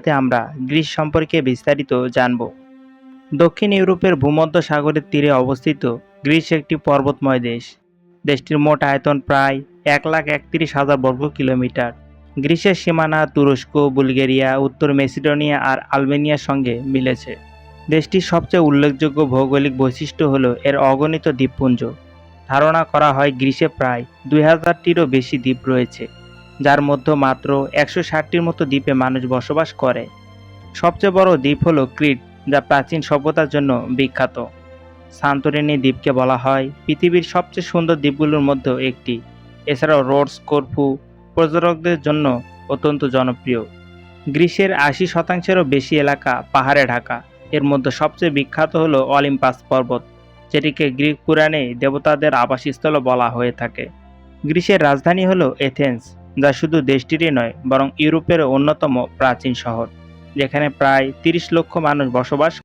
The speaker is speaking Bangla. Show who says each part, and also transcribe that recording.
Speaker 1: তে আমরা গ্রিস সম্পর্কে বিস্তারিত জানব। দক্ষিণ ইউরোপের ভূমধ্য সাগরের তীরে অবস্থিত গ্রিস একটি পর্বতময় দেশ। দেশটির মোট আয়তন প্রায় এক লাখ একত্রিশ হাজার বর্গ কিলোমিটার। গ্রিসের সীমানা তুরস্ক, বুলগেরিয়া, উত্তর মেসিডোনিয়া আর আলবেনিয়ার সঙ্গে মিলেছে। দেশটির সবচেয়ে উল্লেখযোগ্য ভৌগোলিক বৈশিষ্ট্য হল এর অগণিত দ্বীপপুঞ্জ। ধারণা করা হয় গ্রিসে প্রায় দুই হাজারটিরও বেশি দ্বীপ রয়েছে। যার মধ্যে মাত্র একশো ষাটটির মতো দ্বীপে মানুষ বসবাস করে। সবচেয়ে বড় দ্বীপ হলো ক্রিট, যা প্রাচীন সভ্যতার জন্য বিখ্যাত। সান্তরিনী দ্বীপকে বলা হয় পৃথিবীর সবচেয়ে সুন্দর দ্বীপগুলোর মধ্যে একটি। এছাড়াও রোডস, করফু পর্যটকদের জন্য অত্যন্ত জনপ্রিয়। গ্রিসের আশি শতাংশেরও বেশি এলাকা পাহাড়ে ঢাকা। এর মধ্যে সবচেয়ে বিখ্যাত হলো অলিম্পাস পর্বত, যেটিকে গ্রিক পুরাণে দেবতাদের আবাসস্থল বলা হয়ে থাকে। গ্রিসের রাজধানী হলো এথেন্স। যা শুধু দেশটিরই নয়, বরং ইউরোপের অন্যতম প্রাচীন শহর, যেখানে প্রায় তিরিশ লক্ষ মানুষ বসবাস